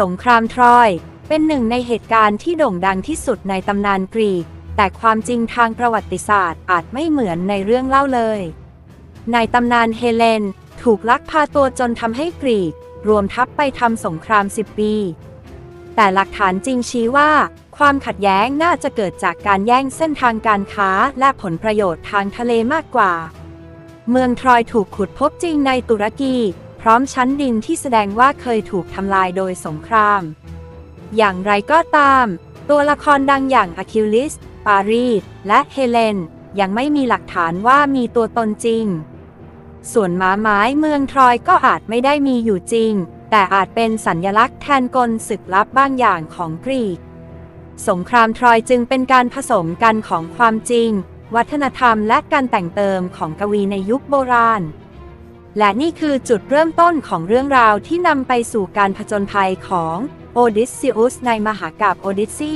สงครามทรอย เป็นหนึ่งในเหตุการณ์ที่โด่งดังที่สุดในตำนานกรีก แต่ความจริงทางประวัติศาสตร์อาจไม่เหมือนในเรื่องเล่าเลย ในตำนานเฮเลน ถูกลักพาตัวจนทำให้กรีก รวมทัพไปทำสงคราม 10 ปี แต่หลักฐานจริงชี้ว่า ความขัดแย้งน่าจะเกิดจากการแย่งเส้นทางการค้าและผลประโยชน์ทางทะเลมากกว่า เมืองทรอยถูกขุดพบจริงในตุรกี ร้อมชั้นดินที่แสดงว่าเคยถูกทำลายโดยสงคราม อย่างไรก็ตาม ตัวละครดังอย่างอะคิลิส ปารีส และเฮเลน ยังไม่มีหลักฐานว่ามีตัวตนจริง ส่วนหมาไม้เมืองทรอยก็อาจไม่ได้มีอยู่จริง แต่อาจเป็นสัญญลักษณ์แทนกลศึกลับบางอย่างของกรีก สงครามทรอยจึงเป็นการผสมกันของความจริง วัฒนธรรมและการแต่งเติมของกวีในยุคโบราณ และนี่คือจุดเริ่มต้นของเรื่องราวที่นำไปสู่การผจญภัยของโอดิสซิอุสในมหากาบโอดิสซี